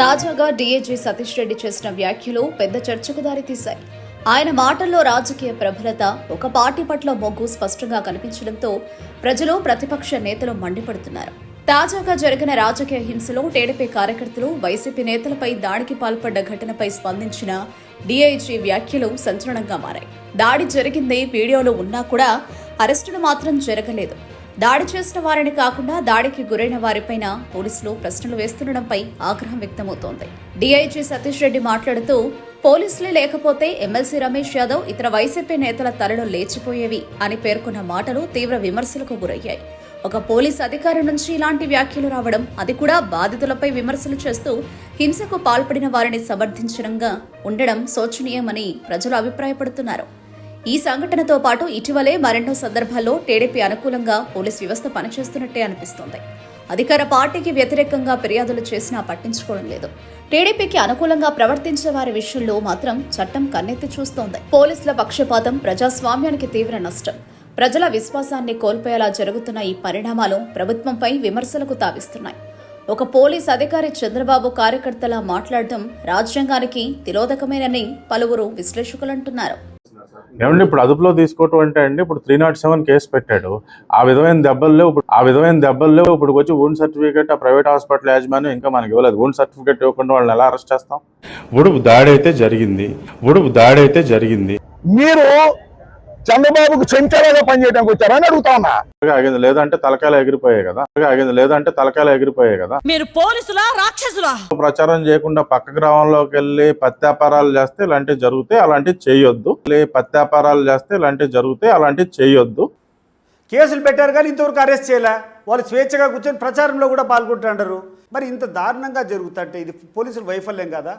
తాజాగా డీఏజీ సతీష్ రెడ్డి చేసిన వ్యాఖ్యలు పెద్ద చర్చకు దారితీశాయి. ఆయన మాటల్లో రాజకీయ ప్రబలత ఒక పార్టీ పట్ల మొగ్గు స్పష్టంగా కనిపించడంతో ప్రజలు ప్రతిపక్ష నేతలు మండిపడుతున్నారు. తాజాగా జరిగిన రాజకీయ హింసలో టీడీపీ కార్యకర్తలు వైసీపీ నేతలపై దాడికి పాల్పడ్డ ఘటనపై స్పందించిన డీఐజీ వ్యాఖ్యలు సంచలనంగా మారాయి. దాడి జరిగింది వీడియోలో ఉన్నా కూడా అరెస్టులు మాత్రం జరగలేదు. దాడి చేసిన వారిని కాకుండా దాడికి గురైన వారిపైన పోలీసులు ప్రశ్నలు వేస్తుండడంపై ఆగ్రహం వ్యక్తమవుతోంది. డీఐజీ సతీష్ రెడ్డి మాట్లాడుతూ పోలీసులే లేకపోతే ఎమ్మెల్సీ రమేష్ యాదవ్ ఇతర వైసీపీ నేతల తలలు లేచిపోయేవి అని పేర్కొన్న మాటలు తీవ్ర విమర్శలకు గురయ్యాయి. ఒక పోలీస్ అధికారి నుంచి ఇలాంటి వ్యాఖ్యలు రావడం అది కూడా బాధితులపై విమర్శలు చేస్తూ హింసకు పాల్పడిన వారిని సమర్థించడంగా ఉండడం శోచనీయమని ప్రజలు అభిప్రాయపడుతున్నారు. ఈ సంఘటనతో పాటు ఇటీవలే మరెన్నో సందర్భాల్లో టీడీపీ అనుకూలంగా పోలీస్ వ్యవస్థ పనిచేస్తున్నట్టే అనిపిస్తోంది. అధికార పార్టీకి వ్యతిరేకంగా ఫిర్యాదులు చేసినా పట్టించుకోవడం లేదు. టీడీపీకి అనుకూలంగా ప్రవర్తించే వారి విషయంలో మాత్రం చట్టం కన్నెత్తి చూస్తోంది. పోలీసుల పక్షపాతం ప్రజాస్వామ్యానికి తీవ్ర నష్టం. ప్రజల విశ్వాసాన్ని కోల్పోయేలా జరుగుతున్న ఈ పరిణామాలు ప్రభుత్వంపై విమర్శలకు తావిస్తున్నాయి. ఒక పోలీస్ అధికారి చంద్రబాబు కార్యకర్తలా మాట్లాడటం రాజ్యాంగానికి తిరోధకమేనని పలువురు విశ్లేషకులు అంటున్నారు ఏమండి ఇప్పుడు అదుపులో తీసుకోవటం అంటే అండి ఇప్పుడు త్రీ నాట్ సెవెన్ కేసు పెట్టాడు. ఆ విధమైన దెబ్బలు లేవు. ఇప్పుడు ఆ విధమైన దెబ్బలు లేవు. ఇప్పుడు వచ్చి వూండ్ సర్టిఫికేట్ ఆ ప్రైవేట్ హాస్పిటల్ యాజమాన్యం ఇంకా మనకి ఇవ్వలేదు. వూండ్ సర్టిఫికేట్ ఇవ్వకుండా వాళ్ళని ఎలా అరెస్ట్ చేస్తాం? ఉడుపు దాడి అయితే జరిగింది. ఉడుపు దాడి అయితే జరిగింది. మీరు చంద్రబాబుకు చెంచలాగా పనిచేయడానికి వచ్చారని అడుగుతా ఉన్నా. ఆగింది. లేదంటే తలకాయలు ఎగిరిపోయాయి కదా. ఆగింది. లేదంటే తలకాయలు ఎగిరిపోయాయి కదా. మీరు పోలీసులా రాక్షసులా? ప్రచారం చేయకుండా పక్క గ్రామంలోకి వెళ్ళి పత్యాపారాలు చేస్తే ఇలాంటివి జరుగుతాయి అలాంటివి చేయొద్దు. పత్యాపారాలు చేస్తే ఇలాంటివి జరుగుతాయి అలాంటివి చేయొద్దు. కేసులు పెట్టారు కానీ ఇంతవరకు అరెస్ట్ చేయలే. వాళ్ళు స్వేచ్ఛగా కూర్చొని ప్రచారంలో కూడా పాల్గొంటుంటారు మరి ఇంత దారుణంగా జరుగుతుంటే ఇది పోలీసుల వైఫల్యం కదా.